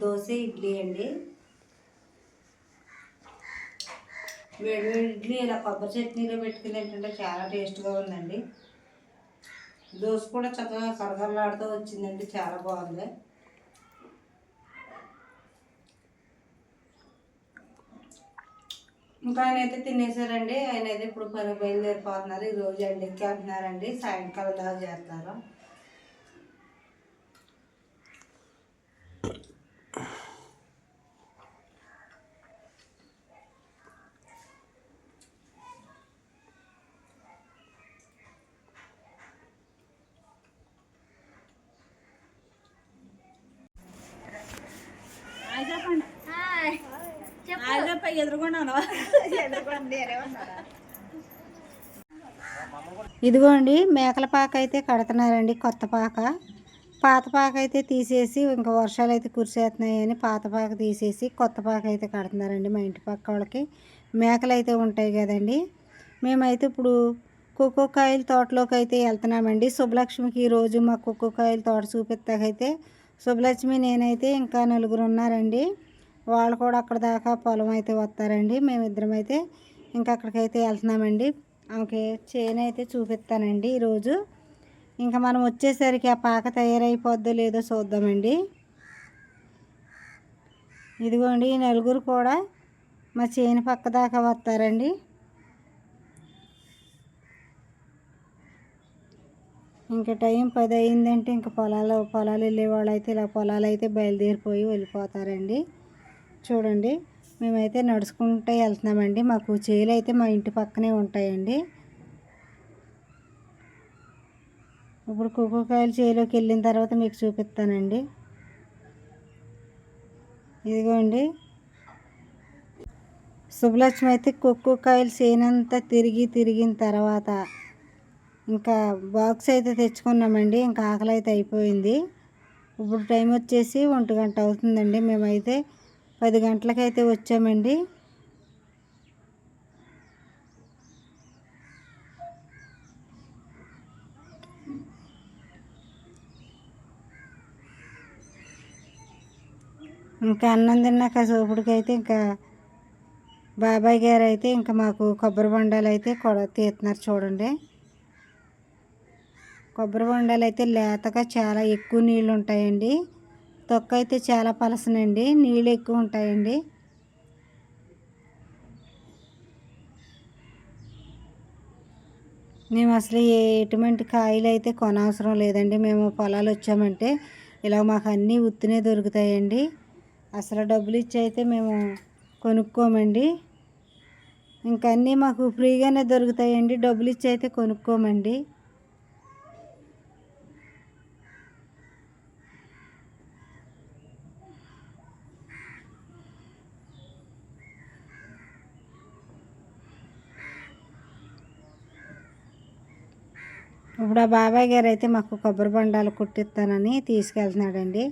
దోశ ఇడ్లీ అండి. వేడివేడి ఇడ్లీ ఇలా కొబ్బరి చట్నీలో పెట్టుకుని ఏంటంటే చాలా టేస్ట్గా ఉందండి. దోశ కూడా చక్కగా కరకరలాడుతూ వచ్చిందండి చాలా బాగుంది. ఇంకా ఆయన అయితే తినేసారండి ఆయన అయితే ఇప్పుడు పని బయలుదేరిపోతున్నారు ఈ రోజు అంటున్నారండి సాయంకాలం దాకా చేస్తారు ఇదిగోండి మేకల పాక అయితే కడుతున్నారండి కొత్త పాక. పాత పాక అయితే తీసేసి ఇంకా వర్షాలు అయితే కురిసేస్తున్నాయని పాత పాక తీసేసి కొత్త పాక అయితే కడుతున్నారండి మా ఇంటి పక్క వాళ్ళకి. మేకలు అయితే ఉంటాయి కదండి. మేమైతే ఇప్పుడు కుక్కోకాయల తోటలోకి అయితే వెళ్తున్నామండి. శుభలక్ష్మికి ఈరోజు మా కుక్కోకాయల తోట చూపిస్తాకైతే శుభలక్ష్మి నేనైతే ఇంకా నలుగురు ఉన్నారండి. వాళ్ళు కూడా అక్కడ దాకా పొలం అయితే వస్తారండి. మేమిద్దరం అయితే ఇంకా అక్కడికైతే వెళ్తున్నామండి. ఆమెకి చేను అయితే చూపిస్తానండి ఈరోజు. ఇంకా మనం వచ్చేసరికి ఆ పాక తయారైపోద్దో లేదో చూద్దామండి. ఇదిగోండి ఈ నలుగురు కూడా మా చేను పక్క దాకా వస్తారండి. ఇంకా టైం పది అయిందంటే ఇంకా పొలాలు పొలాలు వెళ్ళే వాళ్ళు అయితే ఇలా పొలాలు అయితే బయలుదేరిపోయి వెళ్ళిపోతారండి. చూడండి మేమైతే నడుచుకుంటూ వెళ్తున్నామండి. మాకు చేలు అయితే మా ఇంటి పక్కనే ఉంటాయండి. ఇప్పుడు కుక్కకాయలు చేలోకి వెళ్ళిన తర్వాత మీకు చూపిస్తానండి. ఇదిగోండి. శుభలక్ష్మి అయితే కుక్కకాయలు చేనంతా తిరిగి తిరిగిన తర్వాత ఇంకా బాక్స్ అయితే తెచ్చుకున్నామండి. ఇంకా ఆకలి అయితే అయిపోయింది. ఇప్పుడు టైం వచ్చేసి ఒంటి గంట అవుతుందండి. మేమైతే పది గంటలకైతే వచ్చామండి. ఇంకా అన్నం తిన్నాక సోపుడికైతే ఇంకా బాబాయ్ గారు అయితే ఇంకా మాకు కొబ్బరి బొండాలు అయితే కొడ తీస్తున్నారు చూడండి. కొబ్బరి బొండాలు అయితే లేతగా చాలా ఎక్కువ నీళ్ళు ఉంటాయండి తొక్క అయితే చాలా పలసనండి నీళ్ళు ఎక్కువ ఉంటాయండి. మేము అసలు ఎటువంటి కాయలు అయితే కొనవసరం లేదండి మేము పొలాలు వచ్చామంటే ఇలా మాకు అన్నీ ఉత్తినే దొరుకుతాయండి. అసలు డబ్బులు ఇచ్చి అయితే మేము కొనుక్కోమండి. ఇంకా అన్నీ మాకు ఫ్రీగానే దొరుకుతాయండి డబ్బులు ఇచ్చి అయితే కొనుక్కోమండి. ఇప్పుడు ఆ బాబాయ్ గారు అయితే మాకు కొబ్బరి బండాలు కుట్టిస్తానని తీసుకెళ్తున్నాడండి.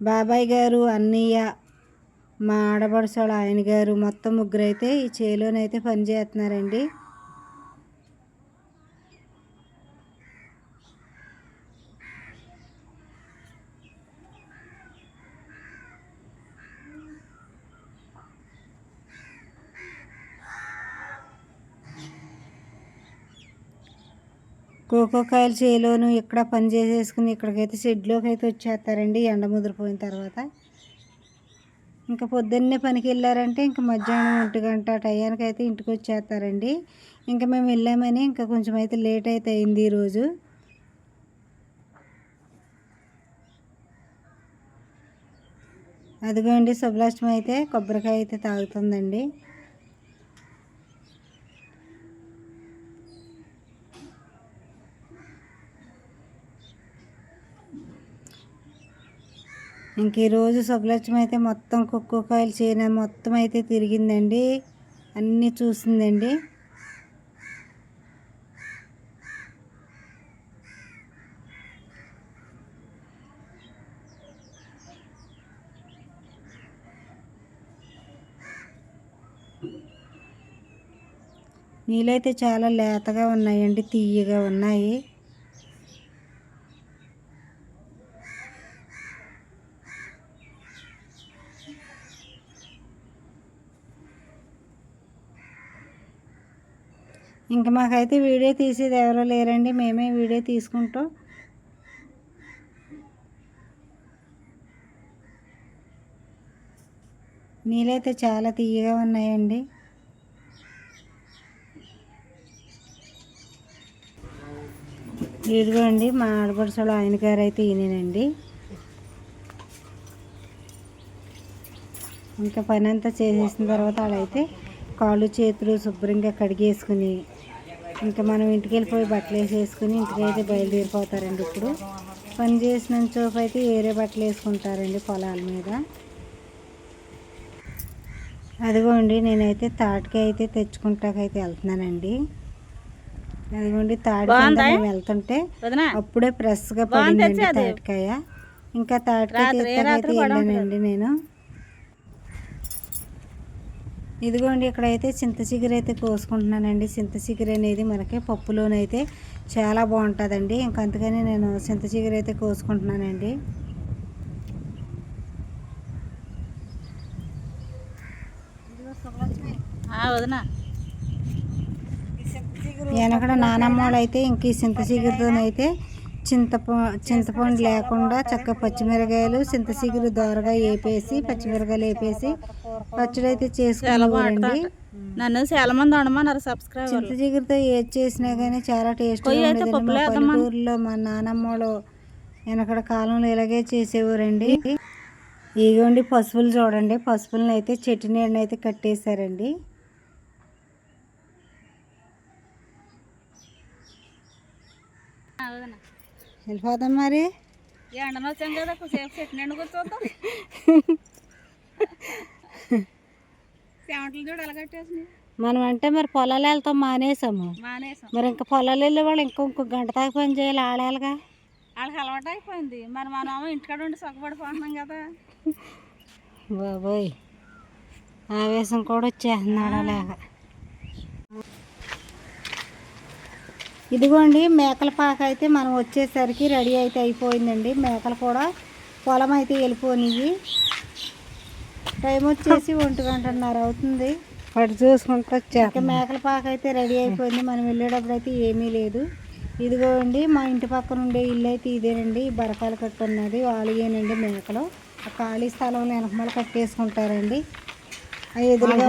బాబాయ్ గారు అన్నయ్య మా ఆడపడుచోళ్ళ ఆయన గారు మొత్తం ముగ్గురు అయితే ఈ చేలోనైతే పని కోకోకాయల చేలోను ఇక్కడ పని చేసేసుకుని ఇక్కడికైతే షెడ్లోకి అయితే వచ్చేస్తారండి ఎండ ముదిరిపోయిన తర్వాత. ఇంకా పొద్దున్నే పనికి వెళ్ళారంటే ఇంకా మధ్యాహ్నం ఒంటి గంట టయానికి అయితే ఇంటికి వచ్చేస్తారండి. ఇంకా మేము వెళ్ళామని ఇంకా కొంచెం అయితే లేట్ అయితే అయింది ఈరోజు. అదిగోండి శుభలక్ష్మి అయితే కొబ్బరికాయ అయితే తాగుతుందండి. ఇంక ఈరోజు శుభలక్ష్మి అయితే మొత్తం కుక్కకాయలు చేయన మొత్తం అయితే తిరిగిందండి. అన్నీ చూసిందండి. నీళ్ళైతే చాలా లేతగా ఉన్నాయండి తీయగా ఉన్నాయి. ఇంకా మాకైతే వీడియో తీసేది ఎవరో లేరండి మేమే వీడియో తీసుకుంటాం. నీళ్ళైతే చాలా తీయగా ఉన్నాయండి. ఇదిగోండి మా ఆడపడుచులు ఆయన గారు అయితే ఈయనండి ఇంకా పని అంతా చేసేసిన తర్వాత వాళ్ళైతే కాళ్ళు చేతులు శుభ్రంగా కడిగేసుకుని ఇంకా మనం ఇంటికి వెళ్ళిపోయి బట్టలు వేసేసుకుని ఇంటికైతే బయలుదేరిపోతారండి ఇప్పుడు. పని చేసిన చోపు అయితే వేరే బట్టలు వేసుకుంటారండి పొలాల మీద. అదిగోండి నేనైతే తాటికాయ అయితే తెచ్చుకుంటాకైతే వెళ్తున్నానండి. అదిగోండి తాటి కింద మేము వెళ్తుంటే అప్పుడే ఫ్రెష్గా పడిందండి తాటికాయ. ఇంకా తాటికాయ తీస్తాకైతే వెళ్ళానండి నేను. ఇదిగోండి ఇక్కడైతే చింత చిగురు అయితే కోసుకుంటున్నానండి. చింత చిగురు అనేది మనకి పప్పులోనైతే చాలా బాగుంటుందండి. ఇంక అందుకని నేను చింత చిగురు అయితే కోసుకుంటున్నానండి. వదినా. వెనకడ నానమ్మోళ్ళు అయితే ఇంక ఈ చింత చిగురుతోనైతే చింతప చింతపండు లేకుండా చక్క పచ్చిమిరకాయలు చింత చిగురు దోరగా వేపేసి పచ్చిమిరకాయలు వేపేసి పచ్చడి అయితే చేసుకునేవారండి నన్ను చాలా మంది ఉండమన్నారు సబ్స్క్రైబర్ చింత చిగురుతో ఏది చేసినా కానీ చాలా టేస్ట్ పల్లెటూరులో మా నానమ్మలు వెనకడ కాలంలో ఇలాగే చేసేవారండి. ఇగోండి పసుపులు చూడండి. పసుపులను అయితే చెట్టు నీడని అయితే కట్టేశారండి. వదినా వెళ్ళిపోదాం మరి? ఎండన వచ్చాం కదా సేపు చెట్టు నిండు కూర్చోద్దాం సెవెంట్లు చూడు ఎలా కట్టేసినాయి. మనం అంటే మరి పొలాలు వెళ్తాం మానేసాము. మానేసాం. మరి ఇంకా పొలాలు వెళ్ళే వాళ్ళు ఇంకో ఇంకో గంట దాకా పని చేయాలి ఆడాలిగా వాళ్ళకి అలవాటు అయిపోయింది. మరి మనం ఇంటికాడ ఉండి సొక్కబడిపోతున్నాం కదా. బాబోయ్. ఆవేశం కూడా వచ్చేస్తున్నాడు అలాగా. ఇదిగోండి మేకల పాక అయితే మనం వచ్చేసరికి రెడీ అయితే అయిపోయిందండి. మేకలు కూడా పొలం అయితే వెళ్ళిపోయినాయి టైం వచ్చేసి ఒంటి గంటన్నర అవుతుంది. వాటి చూసుకుంటూ వచ్చాక మేకల పాక అయితే రెడీ అయిపోయింది. మనం వెళ్ళేటప్పుడు అయితే ఏమీ లేదు. ఇదిగోండి మా ఇంటి పక్కన ఉండే ఇల్లు అయితే ఇదేనండి. ఈ బరకాలు కట్టున్నది వాళ్ళేనండి మేకలు. ఆ ఖాళీ స్థలంలో వెనకమాల కట్టేసుకుంటారండి. ఎదురుగా